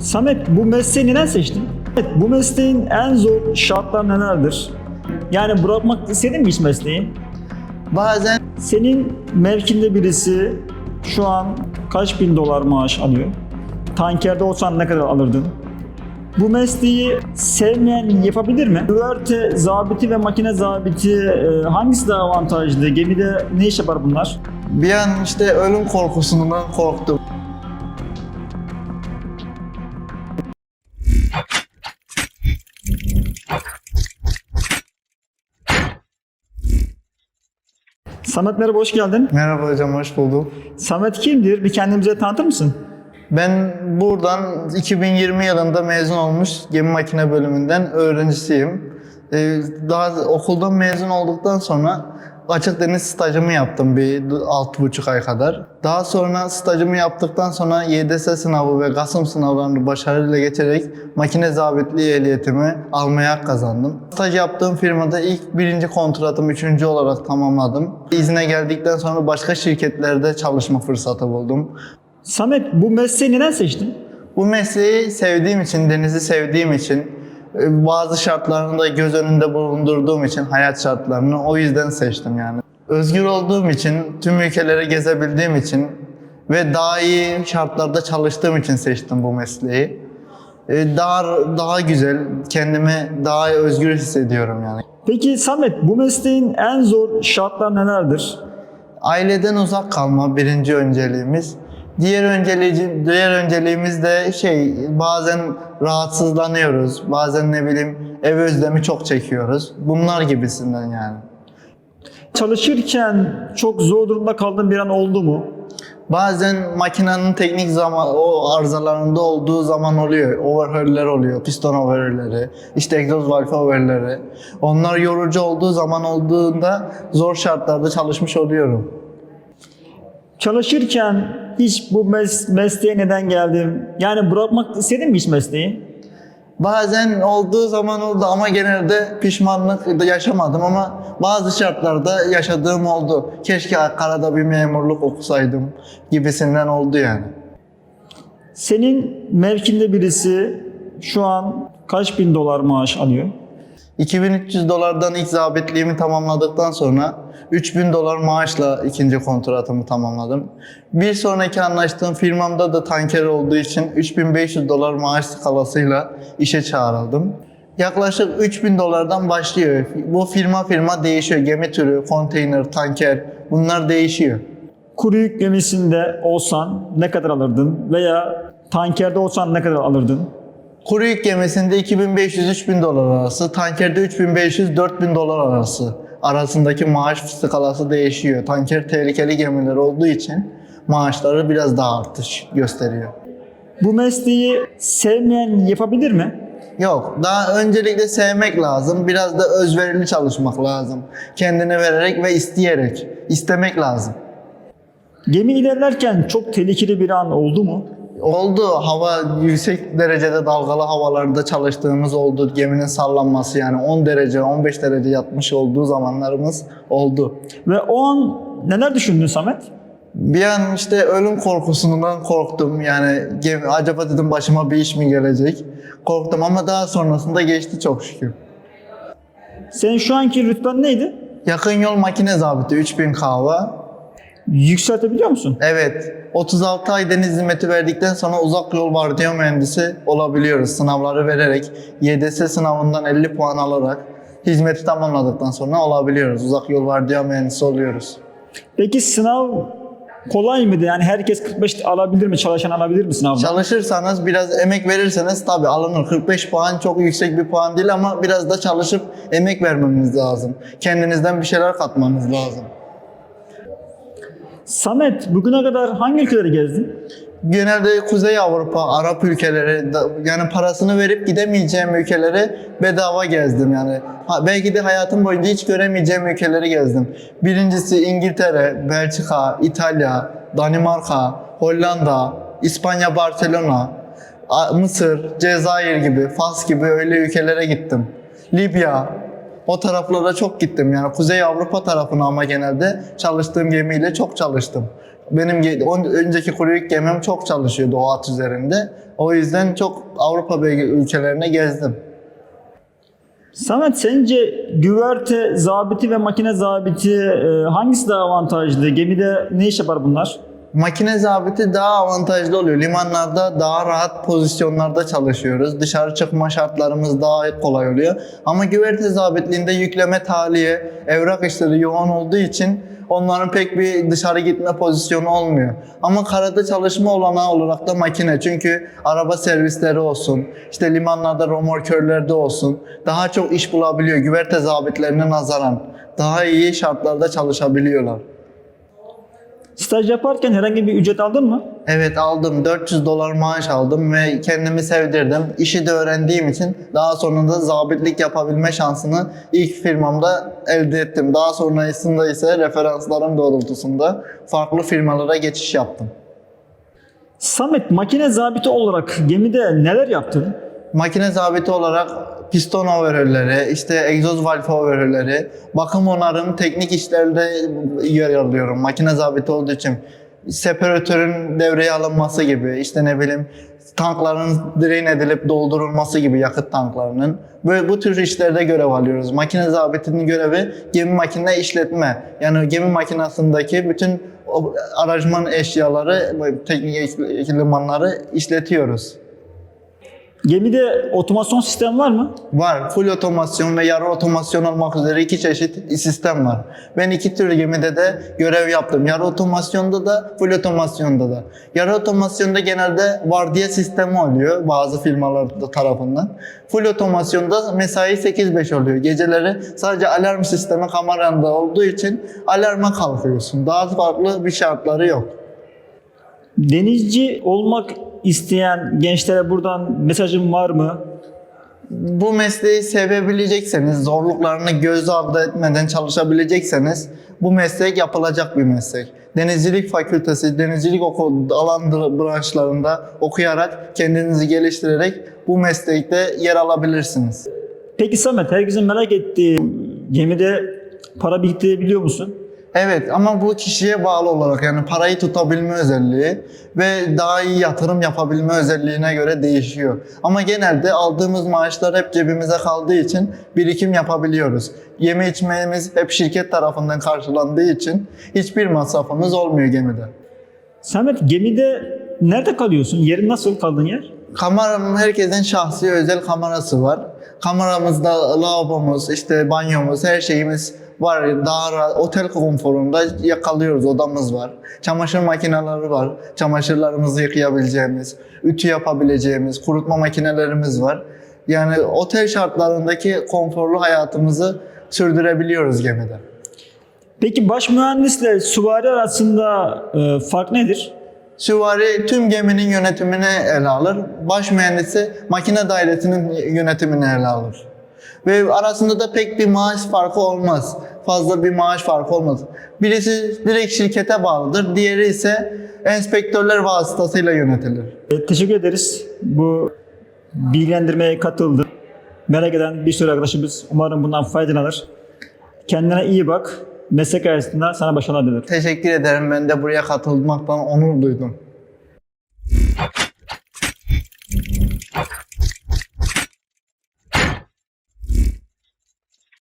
Samet bu mesleği neden seçtin? Evet, bu mesleğin en zor şartlar nelerdir? Yani bırakmak istedin mi hiç mesleği? Bazen Senin mevkinde birisi şu an kaç bin dolar maaş alıyor? Tankerde olsan ne kadar alırdın? Bu mesleği sevmeyen yapabilir mi? Güverte zabiti ve makine zabiti e, hangisi daha avantajlı? Gemide ne iş yapar bunlar? bir an işte ölüm korkusundan korktum. Samet merhaba hoş geldin. Merhaba hocam, hoş bulduk. Samet kimdir? Bir kendimize tanıtır mısın? Ben buradan 2020 yılında mezun olmuş gemi makine bölümünden öğrencisiyim. Ee, Daha okuldan mezun olduktan sonra açık deniz stajımı yaptım bir 6,5 ay kadar. Daha sonra stajımı yaptıktan sonra YDS sınavı ve GASM sınavlarını başarıyla geçerek makine zabitliği ehliyetimi almaya kazandım. Staj yaptığım firmada ilk birinci kontratımı üçüncü olarak tamamladım. İzne geldikten sonra başka şirketlerde çalışma fırsatı buldum. Samet bu mesleği neden seçtin? Bu mesleği sevdiğim için, denizi sevdiğim için, bazı şartlarını da göz önünde bulundurduğum için, hayat şartlarını o yüzden seçtim yani. Özgür olduğum için, tüm ülkeleri gezebildiğim için ve daha iyi şartlarda çalıştığım için seçtim bu mesleği. E, Daha daha güzel, kendimi daha özgür hissediyorum yani. Peki Samet bu mesleğin en zor şartlar nelerdir? Aileden uzak kalma birinci önceliğimiz. Diğer önceliği, diğer önceliğimiz de şey bazen rahatsızlanıyoruz. Bazen ne bileyim ev özlemi çok çekiyoruz. Bunlar gibisinden yani. Çalışırken çok zor durumda kaldığın bir an oldu mu? Bazen makinenin teknik zaman o arızalarında olduğu zaman oluyor. Overhaul'ler oluyor. Piston overhaul'leri, işte egzoz valve overhaul'leri. Onlar yorucu olduğu zaman olduğunda zor şartlarda çalışmış oluyorum. Çalışırken hiç bu mes- mesleğe neden geldim? Yani bırakmak istedin mi hiç mesleği? Bazen olduğu zaman oldu ama genelde pişmanlık da yaşamadım ama bazı şartlarda yaşadığım oldu. Keşke karada bir memurluk okusaydım gibisinden oldu yani. Senin mevkinde birisi şu an kaç bin dolar maaş alıyor? 2300 dolardan ilk zabitliğimi tamamladıktan sonra 3000 dolar maaşla ikinci kontratımı tamamladım. Bir sonraki anlaştığım firmamda da tanker olduğu için 3500 dolar maaş skalasıyla işe çağrıldım. Yaklaşık 3000 dolardan başlıyor. Bu firma firma değişiyor. Gemi türü, konteyner, tanker bunlar değişiyor. Kuru yük gemisinde olsan ne kadar alırdın? Veya tankerde olsan ne kadar alırdın? Kuru yük gemisinde 2500-3000 dolar arası, tankerde 3500-4000 dolar arası arasındaki maaş skalası değişiyor. Tanker tehlikeli gemiler olduğu için maaşları biraz daha artış gösteriyor. Bu mesleği sevmeyen yapabilir mi? Yok, daha öncelikle sevmek lazım. Biraz da özverili çalışmak lazım. Kendini vererek ve isteyerek, istemek lazım. Gemi ilerlerken çok tehlikeli bir an oldu mu? Oldu. Hava yüksek derecede dalgalı havalarda çalıştığımız oldu. Geminin sallanması yani 10 derece, 15 derece yatmış olduğu zamanlarımız oldu. Ve o an neler düşündün Samet? Bir an işte ölüm korkusundan korktum. Yani gemi, acaba dedim başıma bir iş mi gelecek? Korktum ama daha sonrasında geçti çok şükür. Senin şu anki rütben neydi? Yakın yol makine zabiti 3000 kahva. Yükseltebiliyor musun? Evet. 36 ay deniz hizmeti verdikten sonra uzak yol vardiya mühendisi olabiliyoruz. Sınavları vererek, YDS sınavından 50 puan alarak hizmeti tamamladıktan sonra olabiliyoruz. Uzak yol vardiya mühendisi oluyoruz. Peki sınav kolay mıydı? Yani herkes 45 alabilir mi? Çalışan alabilir mi sınavda? Çalışırsanız biraz emek verirseniz tabii alınır. 45 puan çok yüksek bir puan değil ama biraz da çalışıp emek vermemiz lazım. Kendinizden bir şeyler katmanız lazım. Samet bugüne kadar hangi ülkeleri gezdin? Genelde Kuzey Avrupa, Arap ülkeleri, yani parasını verip gidemeyeceğim ülkeleri bedava gezdim yani. Belki de hayatım boyunca hiç göremeyeceğim ülkeleri gezdim. Birincisi İngiltere, Belçika, İtalya, Danimarka, Hollanda, İspanya, Barcelona, Mısır, Cezayir gibi, Fas gibi öyle ülkelere gittim. Libya, o taraflara çok gittim yani Kuzey Avrupa tarafına ama genelde çalıştığım gemiyle çok çalıştım. Benim önceki kuyruk gemim çok çalışıyordu o at üzerinde. O yüzden çok Avrupa ülkelerine gezdim. Samet sence güverte zabiti ve makine zabiti e, hangisi daha avantajlı? Gemide ne iş yapar bunlar? Makine zabiti daha avantajlı oluyor. Limanlarda daha rahat pozisyonlarda çalışıyoruz. Dışarı çıkma şartlarımız daha kolay oluyor. Ama güverte zabitliğinde yükleme taliye, evrak işleri yoğun olduğu için onların pek bir dışarı gitme pozisyonu olmuyor. Ama karada çalışma olanağı olarak da makine. Çünkü araba servisleri olsun, işte limanlarda romorkörlerde olsun daha çok iş bulabiliyor güverte zabitlerine nazaran. Daha iyi şartlarda çalışabiliyorlar. Staj yaparken herhangi bir ücret aldın mı? Evet aldım. 400 dolar maaş aldım ve kendimi sevdirdim. İşi de öğrendiğim için daha sonunda zabitlik yapabilme şansını ilk firmamda elde ettim. Daha sonrasında ise referanslarım doğrultusunda farklı firmalara geçiş yaptım. Samet makine zabiti olarak gemide neler yaptın? Makine zabiti olarak piston overhaulleri, işte egzoz valve overhaulleri, bakım onarım, teknik işlerde yer alıyorum. Makine zabiti olduğu için separatörün devreye alınması gibi, işte ne bileyim tankların drain edilip doldurulması gibi yakıt tanklarının. Böyle bu tür işlerde görev alıyoruz. Makine zabitinin görevi gemi makine işletme. Yani gemi makinasındaki bütün o aranjman eşyaları, teknik ekipmanları işletiyoruz. Gemide otomasyon sistemi var mı? Var. Full otomasyon ve yarı otomasyon olmak üzere iki çeşit sistem var. Ben iki tür gemide de görev yaptım. Yarı otomasyonda da, full otomasyonda da. Yarı otomasyonda genelde vardiya sistemi oluyor bazı firmalar tarafından. Full otomasyonda mesai 8-5 oluyor. Geceleri sadece alarm sistemi kameranda olduğu için alarma kalkıyorsun. Daha farklı bir şartları yok. Denizci olmak isteyen gençlere buradan mesajın var mı? bu mesleği sevebilecekseniz, zorluklarını göz ardı etmeden çalışabilecekseniz bu meslek yapılacak bir meslek. Denizcilik fakültesi, denizcilik okul alan branşlarında okuyarak, kendinizi geliştirerek bu meslekte yer alabilirsiniz. Peki Samet herkesin merak ettiği gemide para biriktirebiliyor musun? Evet ama bu kişiye bağlı olarak yani parayı tutabilme özelliği ve daha iyi yatırım yapabilme özelliğine göre değişiyor. Ama genelde aldığımız maaşlar hep cebimize kaldığı için birikim yapabiliyoruz. Yeme içmemiz hep şirket tarafından karşılandığı için hiçbir masrafımız olmuyor gemide. Samet gemide nerede kalıyorsun? Yerin nasıl kaldığın yer? Kameram herkesin şahsi özel kamerası var. Kameramızda lavabomuz, işte banyomuz, her şeyimiz var. Daha rahat, otel konforunda yakalıyoruz, odamız var. Çamaşır makineleri var. Çamaşırlarımızı yıkayabileceğimiz, ütü yapabileceğimiz, kurutma makinelerimiz var. Yani otel şartlarındaki konforlu hayatımızı sürdürebiliyoruz gemide. Peki baş mühendisle süvari arasında e, fark nedir? Süvari tüm geminin yönetimini ele alır. Baş mühendisi makine dairesinin yönetimini ele alır. Ve arasında da pek bir maaş farkı olmaz. Fazla bir maaş farkı olmaz. Birisi direkt şirkete bağlıdır. Diğeri ise enspektörler vasıtasıyla yönetilir. E, teşekkür ederiz. Bu bilgilendirmeye katıldı. Merak eden bir sürü arkadaşımız umarım bundan faydalanır. Kendine iyi bak. Meslek hayatında sana başarılar dilerim. Teşekkür ederim. Ben de buraya katılmaktan onur duydum.